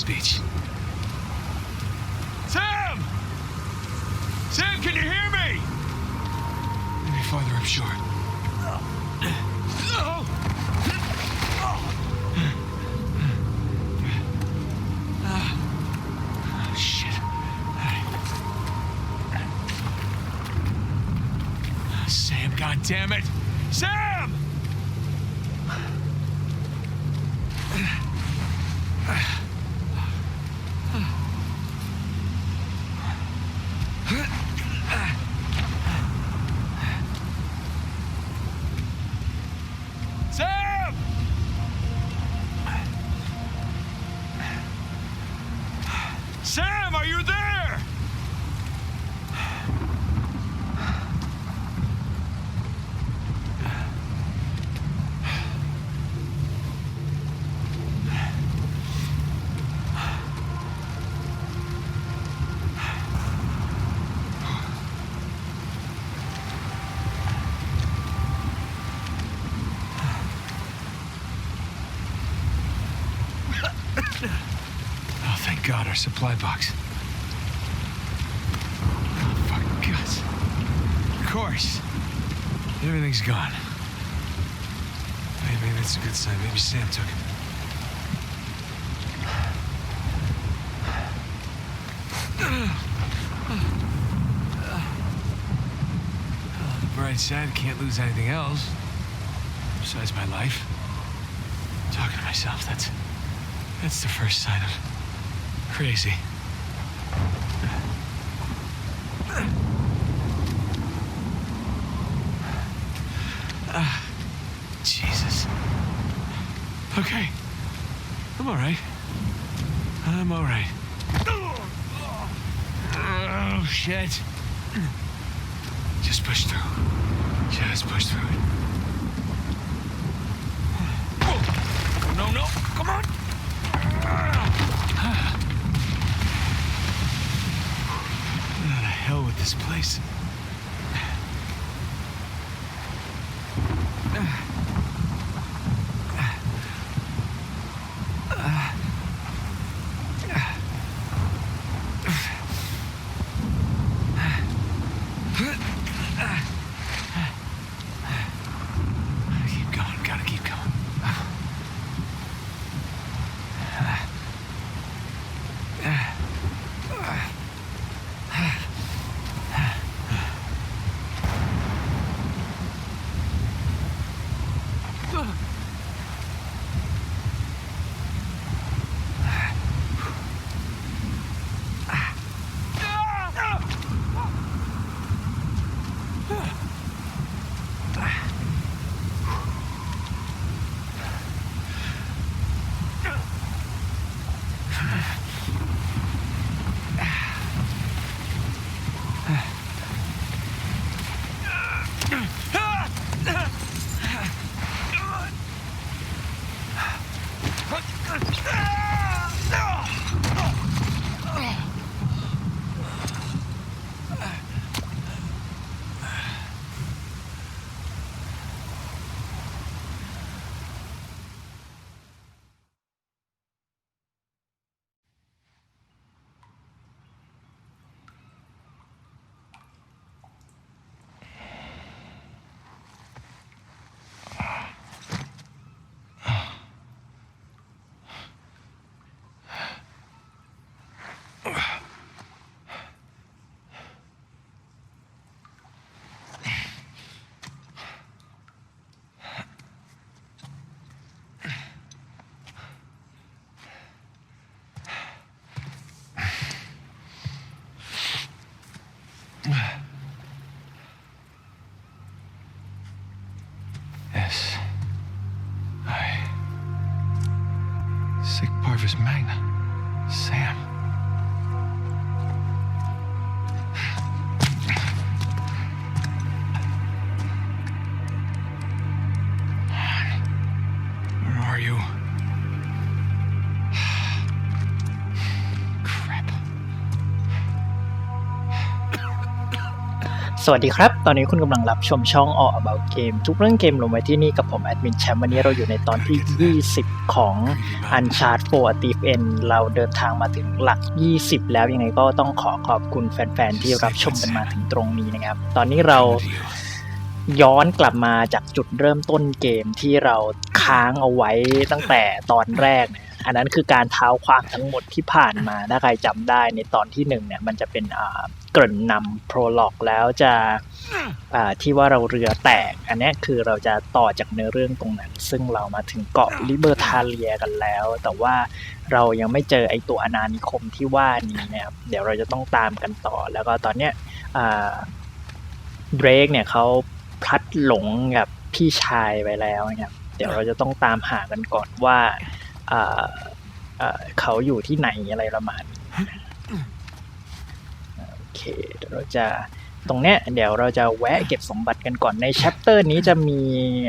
gotta get off this beach. Sam! Sam, can you hear me? Maybe farther up shore. Oh, ah, shit. Ah. Ah, Sam, God damn it! Sam! Sam, are you there? Oh, thank God, our supply box. Oh, fuck, guts. Of course. Everything's gone. Maybe that's a good sign. Maybe Sam took it. The bright side, can't lose anything else. Besides my life. Talking to myself, that's... That's the first sign of crazy. Ah, Jesus. Okay. I'm all right. I'm all right. Oh, shit. Just push through. Just push through it. No, no. Come on. What the hell with this place? สวัสดีครับ ตอนนี้คุณกำลังรับชมช่อง All About Game ทุกเรื่องเกมลงไว้ที่นี่กับผมแอดมินแชมป์วันนี้เราอยู่ในตอนที่ 20 ของ Uncharted 4 Thief End เราเดินทางมาถึงหลัก 20 แล้วยังไงก็ต้องขอขอบคุณแฟนๆ ที่รับชมกันมาถึงตรงนี้นะครับ ตอนนี้เราย้อนกลับมาจากจุดเริ่มต้นเกมที่เราค้างเอาไว้ตั้งแต่ตอนแรกเนี่ยอันนั้นคือการเท้าความทั้งหมดที่ผ่านมาถ้าใครจำได้ในตอนที่หนึ่งเนี่ยมันจะเป็นอ่า เกริ่นนำโปรล็อกแล้วจะอ่าที่ว่าเราเรือแตก อันเนี้ยคือเราจะต่อจากเนื้อเรื่องตรงนั้น ซึ่งเรามาถึงเกาะลิเบอร์ทาเลียกันแล้ว แต่ว่าเรายังไม่เจอไอตัวอนานิคมที่ว่านี้นะครับเดี๋ยวเราจะต้องตามกันต่อ แล้วก็ตอนเนี้ยอ่าเดรกเนี่ยเขาพลัดหลงกับพี่ชายไปแล้วนะครับเดี๋ยวเราจะต้องตามหากันก่อนว่าอ่าอ่าเขาอยู่ที่ไหนอะไรประมาณนี้โอ เคเดี๋ยวเราจะตรงเนี้ยเดี๋ยวเราจะแวะเก็บสมบัติกันก่อนในแชปเตอร์นี้จะมี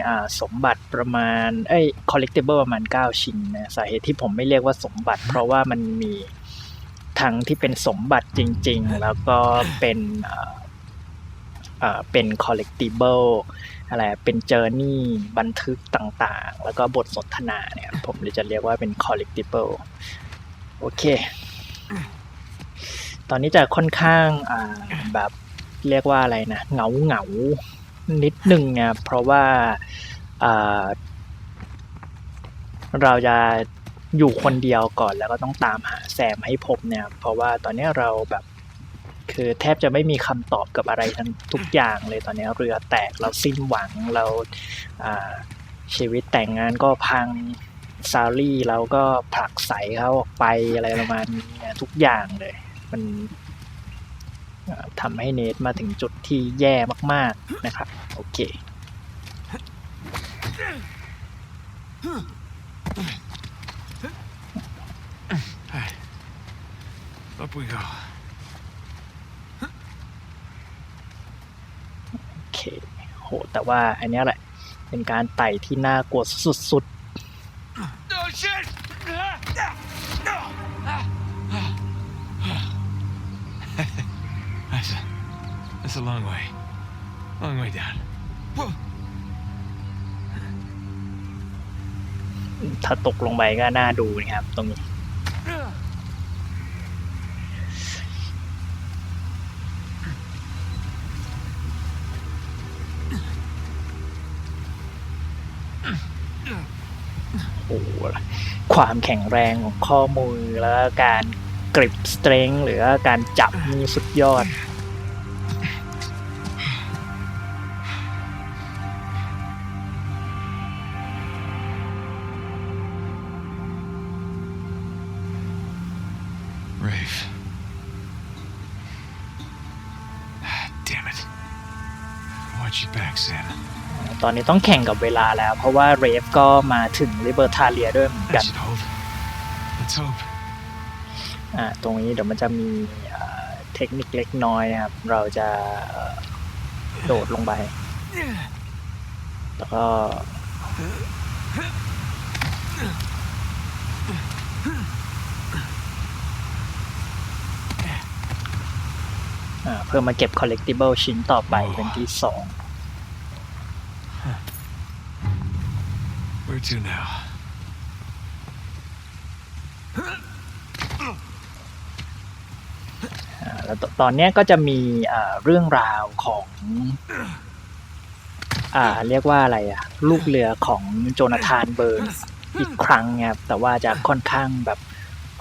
อ่าสมบัติประมาณเอ้ย collectible ประมาณ 9 ชิ้นนะสาเหตุที่ผมไม่เรียกว่าสมบัติ เพราะว่ามันมีทั้งที่เป็นสมบัติจริง ๆ แล้วก็เป็นอ่าอ่าเป็น collectible อะไรเป็นเจอร์นี่บันทึกต่างๆ แล้วก็บทสนทนาเนี่ยผมเลยจะเรียกว่าเป็น collectible โอเค ตอนนี้จะค่อนข้างอ่าแบบเรียกว่าอะไรนะเหงาเหงานิดหนึ่งนะเพราะว่าอ่าเราจะอยู่คนเดียวก่อนแล้วก็ต้องตามหาแซมให้พบเนี่ยเพราะว่าตอนนี้เราแบบคือแทบจะไม่มีคำตอบกับอะไรทั้งทุกอย่างเลยตอนนี้เรือแตกเราสิ้นหวังเราชีวิตแต่งงานก็พังซารี่เราก็ผลักใสเขาออกไปอะไรประมาณนี้ทุกอย่างเลย มันอ่าทำให้เนทมาถึงจุดที่แย่มาก ๆ นะครับ โอเค Hey. Up we go. โอเค โห แต่ว่าอันเนี้ยแหละ เป็นการไต่ที่น่ากลัวสุด Oh a long way. Long way down. ถ้าตกลงไปก็น่าดูนะครับ ตรงนี้ โอ้โหความแข็งแรงของข้อมือแล้วการกริปสเตรงหรือการจับนี่สุดยอด Rafe. Ah, Damn it. Watch your back, Sam. ตอนนี้ต้องแข่งกับเวลาแล้ว เพราะว่าเรฟก็มาถึงลิเบอร์ทาเลียด้วยเหมือนกั That น should hold. Let's hope. อ่าตรงนี้เดี๋ยวมันจะมีอ่าเทคนิคเล็กน้อยนะครับ เราจะเอ่อโดดลงไป แล้วก็ เพื่อมาเก็บ collectible ชิ้นต่อไปเป็นที่สอง Where to now? อ่าแล้วตตอนเนี้ยก็จะมีอ่าเรื่องราวของอ่าเรียกว่าอะไรอะลูกเรือของโจนาธานเบิร์นส์อีกครั้งครับแต่ว่าจะค่อนข้างแบบ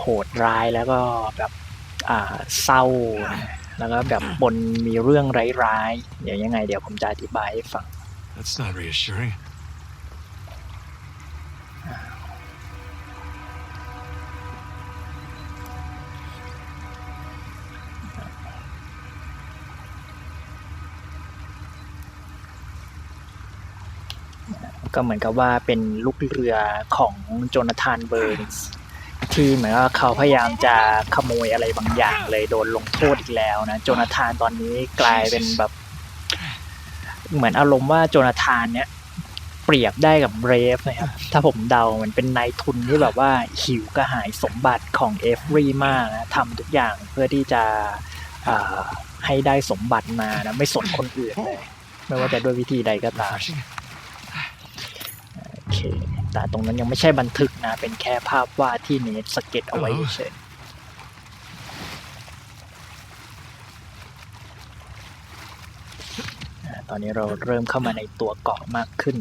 โหดร้ายแล้วก็แบบอ่าเศร้า แล้วก็แบบบนมีเรื่องร้ายๆ เดี๋ยวยังไงเดี๋ยวผมจะอธิบายให้ฟัง That's not reassuring. ก็เหมือนกับว่าเป็นลูกเรือของโจนาธานเบิร์นส์ ที่เหมือนว่าเขาพยายามจะขโมยอะไรบางอย่างเลยโดนลงโทษอีกแล้วนะโจนาธานตอนนี้กลายเป็นแบบ เหมือนอารมณ์ว่าโจนาธานเนี้ยเปรียบได้กับเบรฟนะครับถ้าผมเดาเหมือนเป็นนายทุนที่แบบว่าหิวกระหายสมบัติของเอฟรีมากนะทำทุกอย่างเพื่อที่จะให้ได้สมบัติมานะไม่สนคนอื่นเลยไม่ว่าจะด้วยวิธีใดก็ตามโอเค แต่ตรงนั้นยังไม่ใช่บันทึกนะ เป็นแค่ภาพวาดที่เนทสเก็ตเอาไว้เฉยๆอ่าตอนนี้เราเริ่มเข้ามาในตัวเกาะมากขึ้น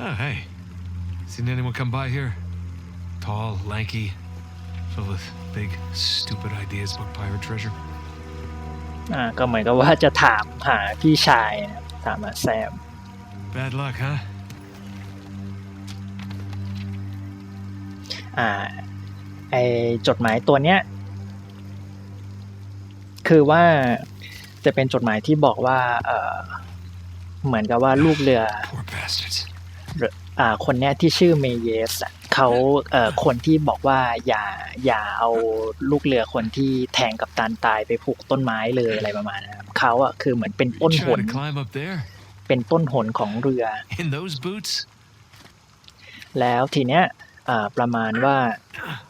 Oh, hey. Seen anyone come by here? Tall, lanky, filled with big, stupid ideas about pirate treasure. อ่าก็เหมือนกับว่าจะถามหาพี่ชายนะ ถามหาแซม Bad luck, huh? อ่าไอจดหมายตัวเนี้ย คือว่าจะเป็นจดหมายที่บอกว่าเออเหมือนกับว่าลูกเรือ Poor bastards. หรืออ่าคนเนี้ยที่ชื่อเมเยสอะ เขาเอ่อคนที่บอกว่าอย่าอย่าเอาลูกเรือคนที่แทงกับตานตายไปผูกต้นไม้เลยอะไรประมาณนะครับเขาอะคือเหมือนเป็นต้น You ห trying น to climb up there? เป็นต้นหนของเรือ In those boots? แล้วทีเนี้ยอ่าประมาณว่า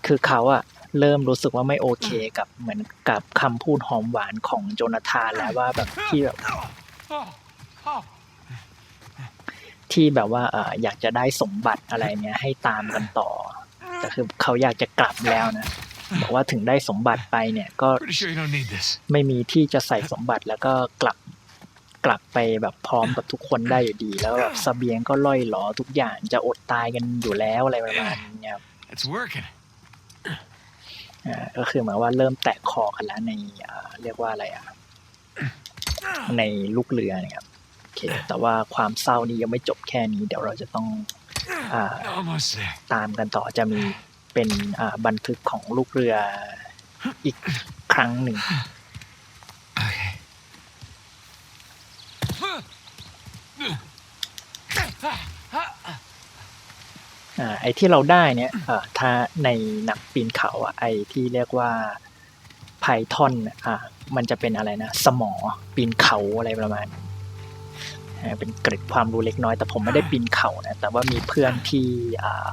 คือเขาอะเริ่มรู้สึกว่าไม่โอเคกับเหมือนกับคำพูดหอมหวานของโจนาธานแล้วว่าแบบที่แบบ Oh, oh. ที่แบบว่าเอ่ออยากจะได้สมบัติอะไรเนี้ยให้ตามกันต่อแต่คือเขาอยากจะกลับแล้วนะบอกว่าถึงได้สมบัติไปเนี่ยก็ Pretty sure you don't need this. ไม่มีที่จะใส่สมบัติแล้วก็กลับกลับไปแบบพร้อมกับทุกคนได้อยู่ดี แล้วแบบเสบียงก็ล่อยหลอทุกอย่างจะอดตายกันอยู่แล้วอะไรประมาณเนี้ยครับ It's working. อ่าก็คือหมายว่าเริ่มแตกคอกันแล้วในอ่าเรียกว่าอะไรอะในลูกเรือนะครับโอ เค แต่ว่าความเศร้านี้ยังไม่จบแค่นี้ เดี๋ยวเราจะต้องอตามกันต่อจะมีเป็นบันทึกของลูกเรืออีกครั้งหนึ่งอไอ้ที่เราได้เนี่ยถ้าในหนักปีนเขาอะไอ้ที่เรียกว่าไพทอนอ่ามันจะเป็นอะไรนะ สมอปีนเขาอะไรประมาณนี้ เป็นเกร็ดความรู้เล็กน้อย แต่ผมไม่ได้ปีนเขานะแต่ว่ามีเพื่อนที่อ่า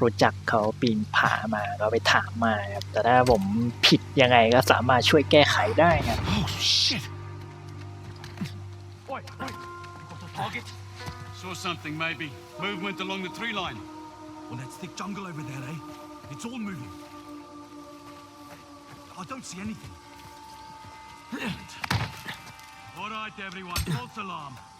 รู้จักเขาปีนผามาก็ไปถามมาครับแต่ถ้าผมผิดยังไงก็สามารถช่วยแก้ไขได้นะ Oh, shit. Oi, oi! Got a target? Saw something, maybe. Movement along the tree line. Well, that's thick jungle over there, eh? It's all moving. I don't see anything. all right, everyone. False alarm.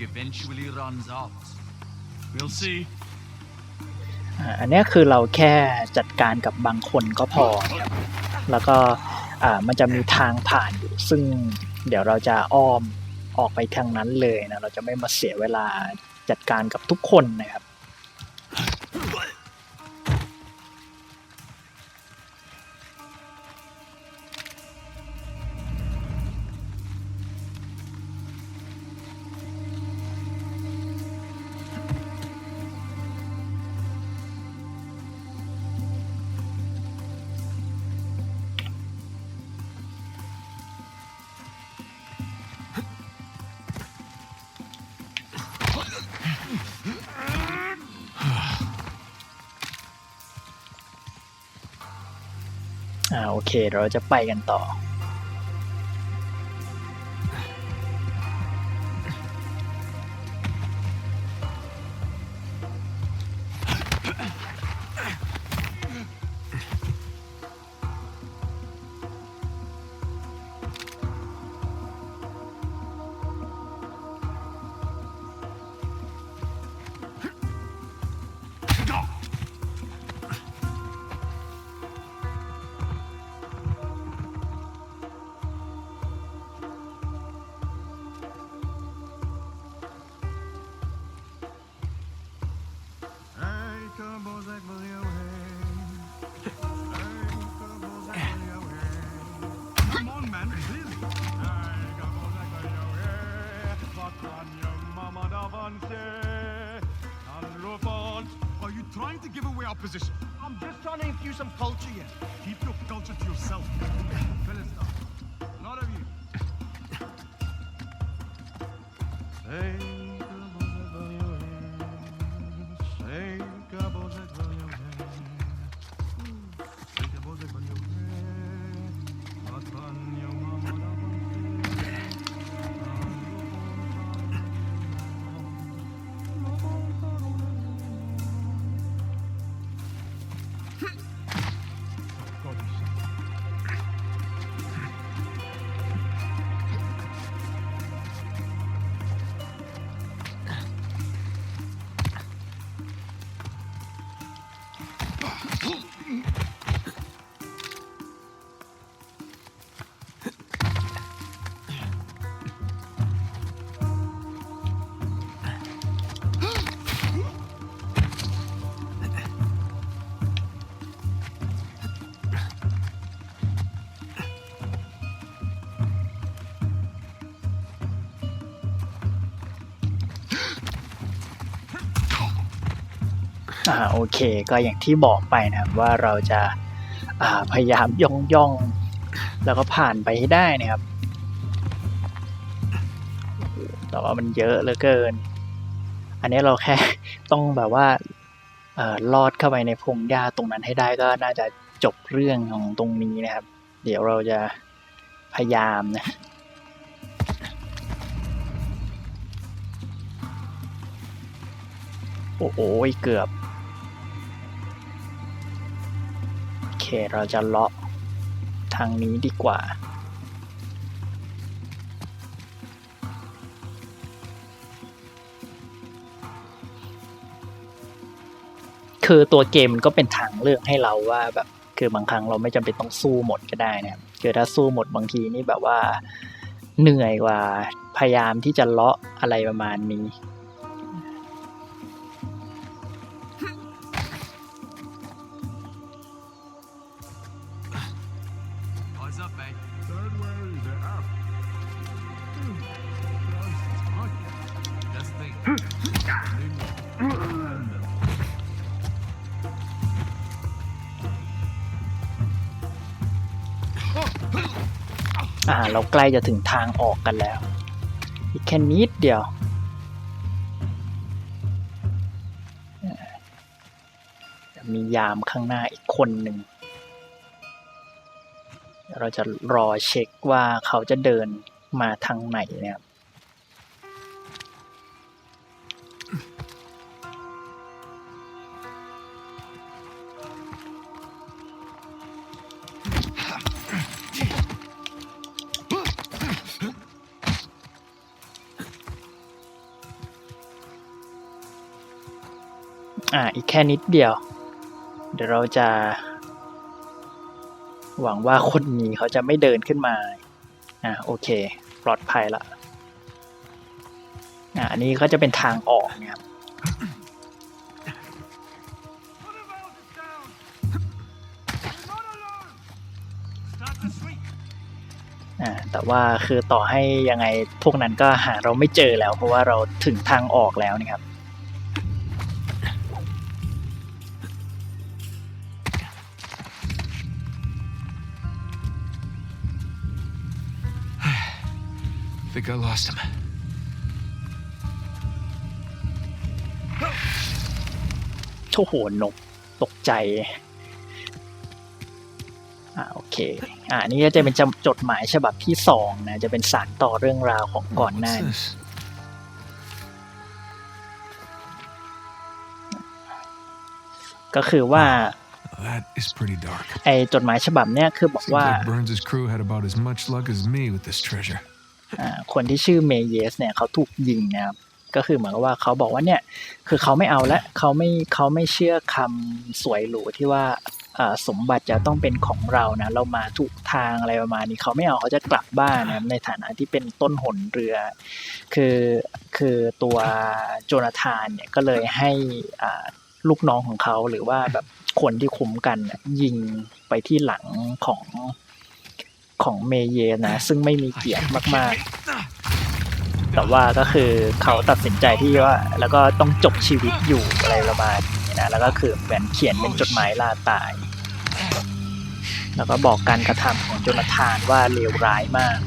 Eventually runs out. We'll see. อ่าอันเนี้ยคือเราแค่จัดการกับบางคนก็พอนะครับแล้วก็อ่ามันจะมีทางผ่านอยู่ ซึ่งเดี๋ยวเราจะอ้อมออกไปทางนั้นเลยนะ เราจะไม่มาเสียเวลาจัดการกับทุกคนนะครับ โอเคเราจะไปกันต่อ Are you trying to give away our position? I'm just trying to infuse some culture here. Keep your culture to yourself. าโอเค ก็อย่างที่บอกไปนะครับว่าเราจะาพยายามย่องย่องๆแล้วก็ผ่านไปให้ได้นะครับ แต่ว่ามันเยอะเหลือเกิน อันนี้เราแค่ต้องแบบว่าลอดเข้าไปในพงหญ้าตรงนั้นให้ได้ก็น่าจะจบเรื่องของตรงนี้นะครับ เดี๋ยวเราจะพยายามนะโอ้โหเกือบ เราจะเลาะทางนี้ดีกว่า คือตัวเกมมันก็เป็นทางเลือกให้เราว่าแบบคือบางครั้งเราไม่จำเป็นต้องสู้หมดก็ได้นะคือถ้าสู้หมดบางทีนี่แบบว่าเหนื่อยกว่าพยายามที่จะเลาะอะไรประมาณนี้ อ่า เราใกล้จะถึงทางออกกันแล้ว อีกแค่นิดเดียว จะมียามข้างหน้าอีกคนหนึ่ง เราจะรอเช็คว่าเขาจะเดินมาทางไหนนะ อ่าอีกแค่นิดเดียว เดี๋ยวเราจะ หวังว่าคนนี้เขาจะไม่เดินขึ้นมา อ่าโอเค ปลอดภัยละอ่าอันนี้ก็จะเป็นทางออกนี่ยครับอ่าแต่ว่าคือต่อให้ยังไงพวกนั้นก็หาเราไม่เจอแล้ว เพราะว่าเราถึงทางออกแล้วนี่ครับ Think I lost him. โอ้โหนกตกใจ อ่าโอเค อ่านี่ก็จะเป็นจำจดหมายฉบับที่สองนะ จะเป็นสารต่อเรื่องราวของก่อนหน้า What's นี้ this? ก็คือว่า That is pretty dark. ไอ้จดหมายฉบับเนี้ยคือบอก Seems ว่า like Burns' crew had about as much luck as me with this treasure. คนที่ชื่อเมเยสเนี่ยเขาถูกยิงนะครับก็คือเหมือนกับว่าเขาบอกว่าเนี่ยคือเขาไม่เอาละเขาไม่เขาไม่เชื่อคำสวยหรูที่ว่าสมบัติจะต้องเป็นของเรานะเรามาถูกทางอะไรประมาณนี้เขาไม่เอาเขาจะกลับบ้านนะในฐานะที่เป็นต้นหนเรือ คือคือตัวโจนาธานเนี่ยก็เลยให้ลูกน้องของเขาหรือว่าแบบคนที่คุ้มกันยิงไปที่หลังของ ของเมเยนะ ซึ่งไม่มี Ah, เกียรติ you มาก kidding me? Ah. แต่ว่าก็คือเขาตัดสินใจที่ว่า แล้วก็ต้องจบชีวิตอยู่อะไรประมาณนี้นะแล้วก็คือเหมือนเขียนเป็นจดหมายลาตาย แล้วก็บอกการกระทำของโจนาธานว่าเลวร้ายมาก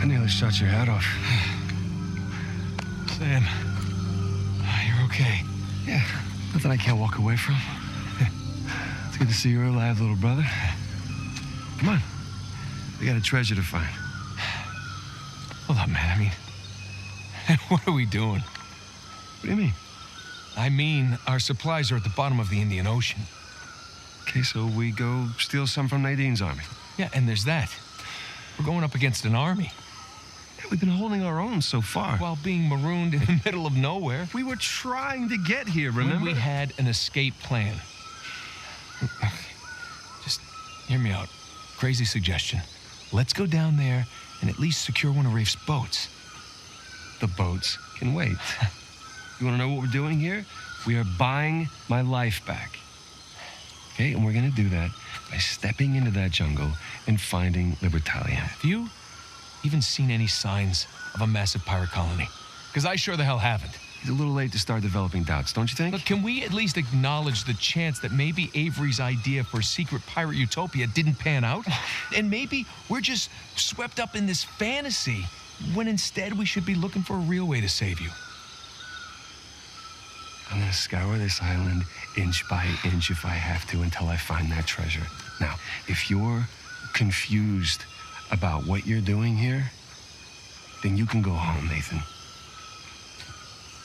I nearly shot your head off. Sam, ah, you're okay. Yeah, nothing I can't walk away from. It's good to see you're alive, little brother. Come on. We got a treasure to find. Hold up, man. I mean, what are we doing? What do you mean? I mean, our supplies are at the bottom of the Indian Ocean. Okay, so we go steal some from Nadine's army. Yeah, and there's that. We're going up against an army. We've been holding our own so far. While being marooned in the middle of nowhere. We were trying to get here, remember? When we had an escape plan. Just hear me out. Crazy suggestion. Let's go down there and at least secure one of Rafe's boats. The boats can wait. you want to know what we're doing here? We are buying my life back. Okay, and we're gonna do that by stepping into that jungle and finding Libertalia. Have you even seen any signs of a massive pirate colony? Because I sure the hell haven't. It's a little late to start developing doubts, don't you think? Look, can we at least acknowledge the chance that maybe Avery's idea for a secret pirate utopia didn't pan out? and maybe we're just swept up in this fantasy when instead we should be looking for a real way to save you. I'm gonna scour this island inch by inch if I have to until I find that treasure. Now, if you're confused about what you're doing here, then you can go home, Nathan.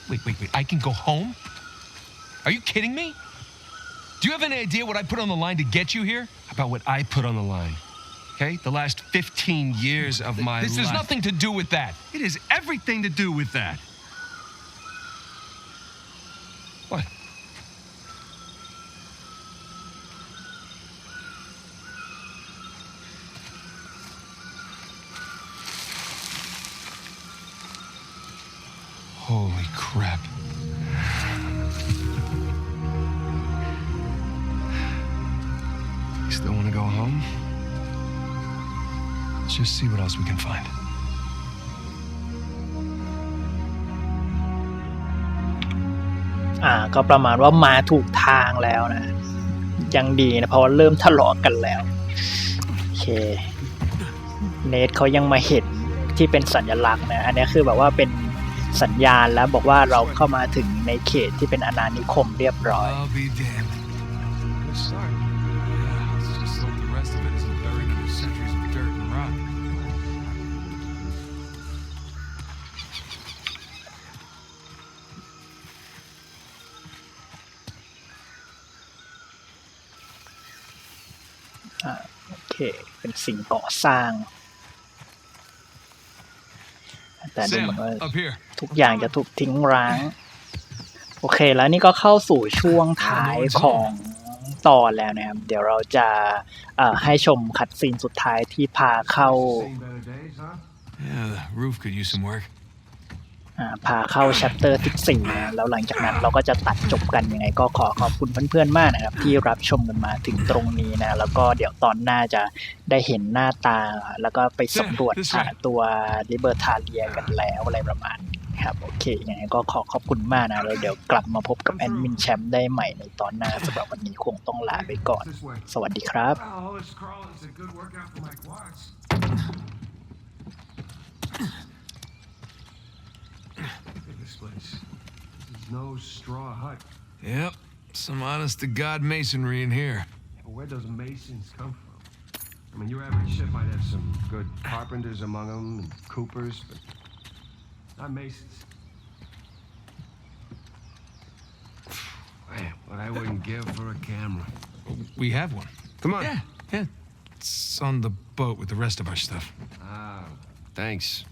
Wait, wait, wait. I can go home? Are you kidding me? Do you have any idea what I put on the line to get you here? About what I put on the line. Okay? The last 15 years of my This life. has nothing to do with that. It has everything to do with that. Holy crap. You still want to go home? Let's just see what else we can find. อ่าก็ประมาณว่ามาถูกทางแล้วนะ ยังดีนะเพราะว่าเริ่มทะเลาะกันแล้ว โอเค เนทเขายังมาเห็นที่เป็นสัญลักษณ์นะ อันนี้คือแบบว่าเป็น สัญญาณแล้วบอกว่าเราเข้ามาถึงในเขตที่เป็นอาณานิคมเรียบร้อย I'll be damned. Good start. Yeah, let's just hope the rest of it isn't buried under centuries of dirt and rock. โอเค เป็นสิ่งก่อสร้าง แต่ดูเหมือน Sam, ว่า up here. ทุกอย่างจะถูกทิ้งร้าง โอเค แล้วนี่ก็เข้าสู่ช่วงท้ายของตอนแล้วนะครับ เดี๋ยวเราจะเอ่อให้ชมคัดซีนสุดท้ายที่พาเข้า Seen better days, huh? Yeah, the roof could use some work. อ่าพาเข้าแชปเตอร์ที่สี่นะแล้วหลังจากนั้นเราก็จะตัดจบกันยังไง ก็ขอขอบคุณเพื่อนๆมากนะครับ ที่รับชมกันมาถึงตรงนี้นะ แล้วก็เดี๋ยวตอนหน้าจะได้เห็นหน้าตา แล้วก็ไปสำรวจหาตัวลิเบอร์ทาเลียกันแล้วอะไรประมาณนี้ครับโอเคยังไงก็ขอขอบคุณมากนะแล้วเดี๋ยวกลับมาพบกับแอดมินแชมป์ได้ใหม่ในตอนหน้าสำหรับวันนี้คงต้องลาไปก่อน This way. สวัสดีครับ this place. This is no straw hut. Yep, some honest to God masonry in here. But where does masons come from? I mean, your average ship might have some good carpenters among them and coopers, but not masons. Man, what I wouldn't give for a camera. We have one. Come on. Yeah, yeah. It's on the boat with the rest of our stuff. Ah, thanks.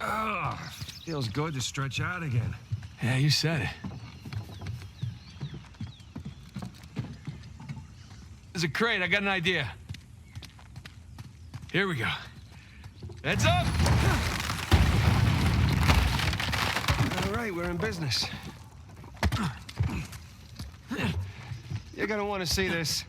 Ah, feels good to stretch out again. Yeah, you said it. There's a crate. I got an idea. Here we go. Heads up! All right, we're in business. You're gonna want to see this.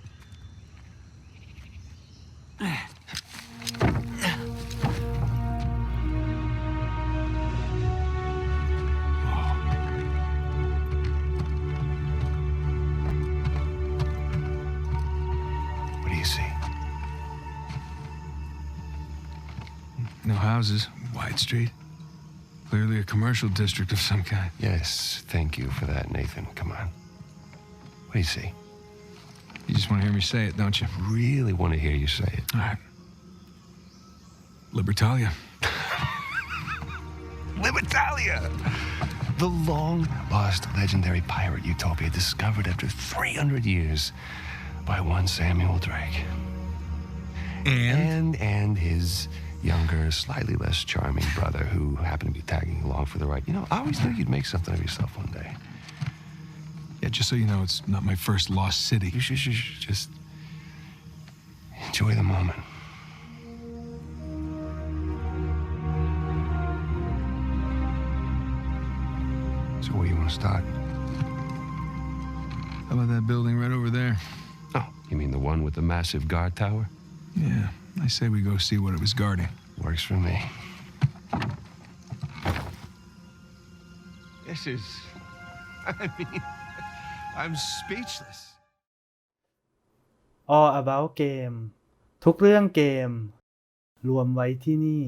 Houses, wide street. Clearly a commercial district of some kind. Yes, thank you for that, Nathan. Come on. What do you see? You just want to hear me say it, don't you? Really want to hear you say it. All right. Libertalia. Libertalia! The long lost legendary pirate utopia discovered after 300 years by one Samuel Drake. And and his younger, slightly less charming brother who happened to be tagging along for the ride. You know, I always knew you'd make something of yourself one day. Yeah, just so you know, it's not my first lost city. You should, should, should just enjoy the moment. So where do you want to start? How about that building right over there? Oh, you mean the one with the massive guard tower? Yeah, I say we go see what it was guarding. Works for me. This is. I mean, I'm speechless. All About Game ทุกเรื่องเกม รวมไว้ที่นี่